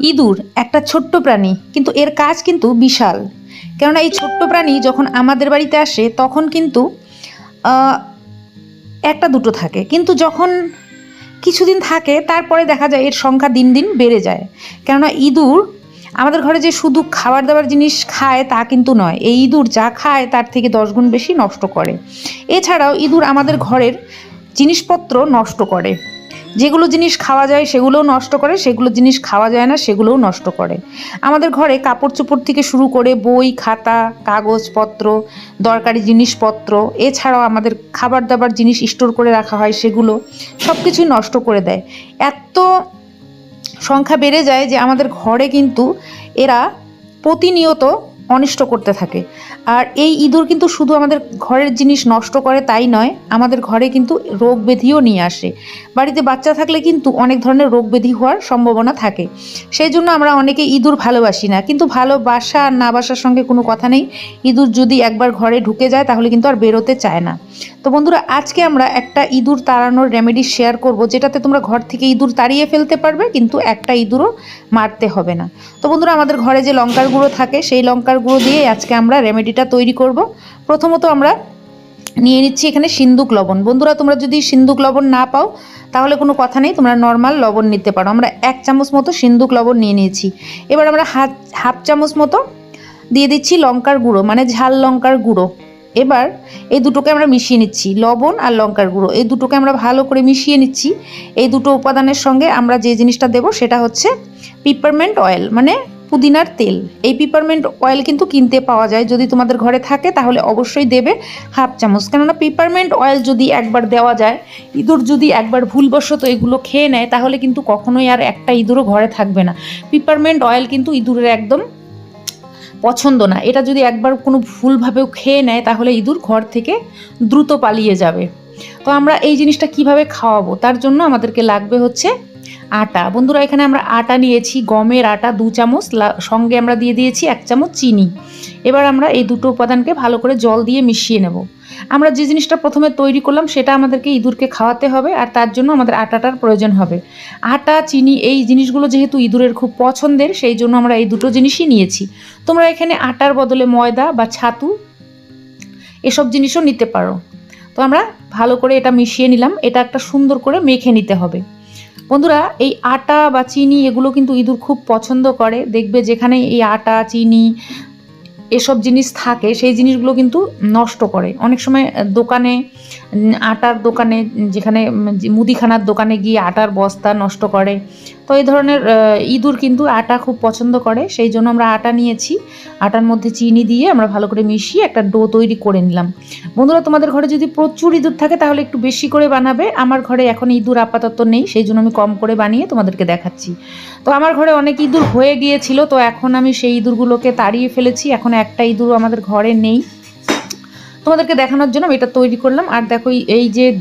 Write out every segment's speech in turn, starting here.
ইঁদুর, একটা ছোট্ট প্রাণী, কিন্তু এর কাজ কিন্তু বিশাল। কেননা এই ছোট্ট প্রাণী যখন আমাদের বাড়িতে আসে, তখন কিন্তু একটা দুটো থাকে। কিন্তু যখন কিছুদিন থাকে, তারপরে দেখা যায় এর সংখ্যা দিন দিন বেড়ে যায়। কেননা ইঁদুর, আমাদের ঘরে যে শুধু খাবার দাবার জিনিস খায় তা কিন্তু নয়। এই ইঁদুর যা খায়, তার থেকে দশ গুণ বেশি নষ্ট করে। এছাড়াও ইঁদুর আমাদের ঘরের জিনিসপত্র নষ্ট করে। যেগুলো জিনিস খাওয়া যায় সেগুলোও নষ্ট করে, সেগুলো জিনিস খাওয়া যায় না, সেগুলোও নষ্ট করে। আমাদের ঘরে কাপড় চোপড় থেকে শুরু করে বই, খাতা, কাগজপত্র, দরকারি জিনিসপত্র, এছাড়াও আমাদের খাবার দাবার জিনিস স্টোর করে রাখা হয়, সেগুলো সব কিছুই নষ্ট করে দেয়। এত সংখ্যা বেড়ে যায় যে আমাদের ঘরে কিন্তু এরা প্রতিনিয়ত অনিষ্ট করতে থাকে। আর এই ইঁদুর কিন্তু শুধু আমাদের ঘরের জিনিস নষ্ট করে তাই নয়, আমাদের ঘরে কিন্তু রোগ ব্যাধিও নিয়ে আসে। বাড়িতে বাচ্চা থাকলে কিন্তু অনেক ধরনের রোগ ব্যাধি হওয়ার সম্ভাবনা থাকে। সেই জন্য আমরা অনেকে ইঁদুর ভালোবাসি না, কিন্তু ভালোবাসা আর না বাসার সঙ্গে কোনো কথা নেই। ইঁদুর যদি একবার ঘরে ঢুকে যায় তাহলে কিন্তু আর বেরোতে চায় না। তো বন্ধুরা, আজকে আমরা একটা ইঁদুর তাড়ানোর রেমেডি শেয়ার করব, যেটাতে তোমরা ঘর থেকে ইঁদুর তাড়িয়ে ফেলতে পারবে, কিন্তু একটা ইঁদুরও মারতে হবে না। তো বন্ধুরা, আমাদের ঘরে যে লঙ্কার গুঁড়ো থাকে, সেই লঙ্কার গুঁড়ো দিয়ে আজকে আমরা রেমেডিটা তৈরি করব। প্রথমত আমরা নিয়ে নিচ্ছি এখানে সিন্দুক লবণ। বন্ধুরা, তোমরা যদি সিন্দুক লবণ না পাও, তাহলে কোনো কথা নেই, তোমরা নর্মাল লবণ নিতে পারো। আমরা এক চামচ মতো সিন্দুক লবণ নিয়ে নিয়েছি। এবার আমরা হাফ হাফ চামচ মতো দিয়ে দিচ্ছি লঙ্কার গুঁড়ো মানে ঝাল লঙ্কার গুঁড়ো। এবার এই দুটোকে আমরা মিশিয়ে নিচ্ছি, লবণ আর লঙ্কার গুঁড়ো। এই দুটোকে আমরা ভালো করে মিশিয়ে নিচ্ছি। এই দুটো উপাদানের সঙ্গে আমরা যে জিনিসটা দেব সেটা হচ্ছে পিপারমেন্ট অয়েল মানে পুদিনার তেল। এই পিপারমেন্ট অয়েল কিন্তু কিনতে পাওয়া যায়, যদি তোমাদের ঘরে থাকে তাহলে অবশ্যই দেবে হাফ চামচ। কেননা পিপারমেন্ট অয়েল যদি একবার দেওয়া যায়, ইঁদুর যদি একবার ভুলবশত এগুলো খেয়ে নেয়, তাহলে কিন্তু কখনোই আর একটা ইঁদুরও ঘরে থাকবে না। পিপারমেন্ট অয়েল কিন্তু ইঁদুরের একদম পছন্দ না। এটা যদি একবার কোনো ভুলভাবেও খেয়ে নেয়, তাহলে ইঁদুর ঘর থেকে দ্রুত পালিয়ে যাবে। তো আমরা এই জিনিসটা কীভাবে খাওয়াবো? তার জন্য আমাদেরকে লাগবে হচ্ছে আটা। বন্ধুরা, এখানে আমরা আটা নিয়েছি, গমের আটা দু চামচ সঙ্গে আমরা দিয়ে দিয়েছি এক চামচ চিনি। এবার আমরা এই দুটো উপাদানকে ভালো করে জল দিয়ে মিশিয়ে নেব। আমরা যে জিনিসটা প্রথমে তৈরি করলাম, সেটা আমাদেরকে ইঁদুরকে খাওয়াতে হবে আর তার জন্য আমাদের আটাটার প্রয়োজন হবে। আটা, চিনি, এই জিনিসগুলো যেহেতু ইঁদুরের খুব পছন্দের, সেই জন্য আমরা এই দুটো জিনিসই নিয়েছি। তোমরা এখানে আটার বদলে ময়দা বা ছাতু, এসব জিনিসও নিতে পারো। তো আমরা ভালো করে এটা মিশিয়ে নিলাম। এটা একটা সুন্দর করে মেখে নিতে হবে। বন্ধুরা, এই আটা বা চিনি এগুলো কিন্তু ইঁদুর খুব পছন্দ করে। দেখবে যেখানে এই আটা, চিনি এসব জিনিস থাকে, সেই জিনিসগুলো কিন্তু নষ্ট করে। অনেক সময় দোকানে আটার দোকানে, যেখানে, মুদিখানার দোকানে গিয়ে আটার বস্তা নষ্ট করে। তো এই ধরনের ইঁদুর কিন্তু আটা খুব পছন্দ করে, সেই জন্য আমরা আটা নিয়েছি। আটার মধ্যে চিনি দিয়ে আমরা ভালো করে মিশিয়ে একটা ডো তৈরি করে নিলাম। বন্ধুরা, তোমাদের ঘরে যদি প্রচুর ইঁদুর থাকে, তাহলে একটু বেশি করে বানাবে। আমার ঘরে এখন ইঁদুর আপাতত নেই, সেই জন্য আমি কম করে বানিয়ে তোমাদেরকে দেখাচ্ছি। তো আমার ঘরে অনেক ইঁদুর হয়ে গিয়েছিল, তো এখন আমি সেই ইঁদুরগুলোকে তাড়িয়ে ফেলেছি। এখন একটা ইঁদুর আমাদের ঘরে নেই। তোমাদেরকে দেখানোর জন্য আমি এটা তৈরি করলাম। আর দেখো, এই- যে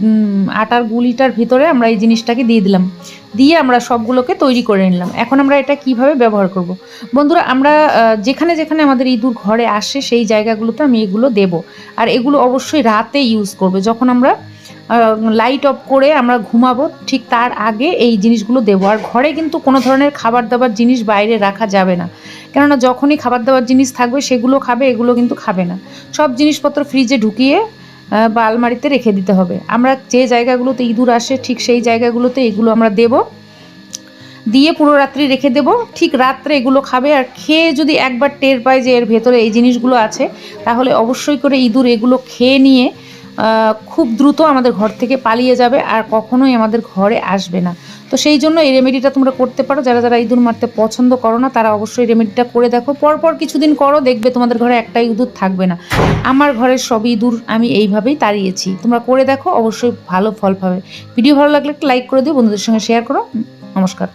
আটার গুলিটার ভিতরে আমরা এই জিনিসটাকে দিয়ে দিলাম। দিয়ে আমরা সবগুলোকে তৈরি করে নিলাম। এখন আমরা এটা কীভাবে ব্যবহার করব। বন্ধুরা, আমরা যেখানে যেখানে আমাদের ইঁদুর ঘরে আসে, সেই জায়গাগুলোতে আমি এগুলো দেব। আর এগুলো অবশ্যই রাতে ইউজ করবে। যখন আমরা লাইট অফ করে আমরা ঘুমাবো, ঠিক তার আগে এই জিনিসগুলো দেবো। আর ঘরে কিন্তু কোনো ধরনের খাবার দাবার জিনিস বাইরে রাখা যাবে না। কেননা যখনই খাবার দাবার জিনিস থাকবে, সেগুলো খাবে, এগুলো কিন্তু খাবে না। সব জিনিসপত্র ফ্রিজে ঢুকিয়ে বা আলমারিতে রেখে দিতে হবে। আমরা যে জায়গাগুলোতে ইঁদুর আসে, ঠিক সেই জায়গাগুলোতে এগুলো আমরা দেব। দিয়ে পুরো রাত্রি রেখে দেব। ঠিক রাত্রে এগুলো খাবে। আর খেয়ে যদি একবার টের পায় যে এর ভেতরে এই জিনিসগুলো আছে, তাহলে অবশ্যই করে ইঁদুর এগুলো খেয়ে নিয়ে খুব দ্রুত আমাদের ঘর থেকে পালিয়ে যাবে আর কখনোই আমাদের ঘরে আসবে না। তো সেই জন্য এই রেমেডিটা তোমরা করতে পারো। যারা যারা ইঁদুর মারতে পছন্দ করো না, তারা অবশ্যই রেমেডিটা করে দেখো। পরপর কিছুদিন করো, দেখবে তোমাদের ঘরে একটা ইঁদুর থাকবে না। আমার ঘরের সব ইঁদুর, আমি এইভাবেই তাড়িয়েছি। তোমরা করে দেখো, অবশ্যই ভালো ফল পাবে। ভিডিও ভালো লাগলে একটা লাইক করে দিও, বন্ধুদের সঙ্গে শেয়ার করো। নমস্কার।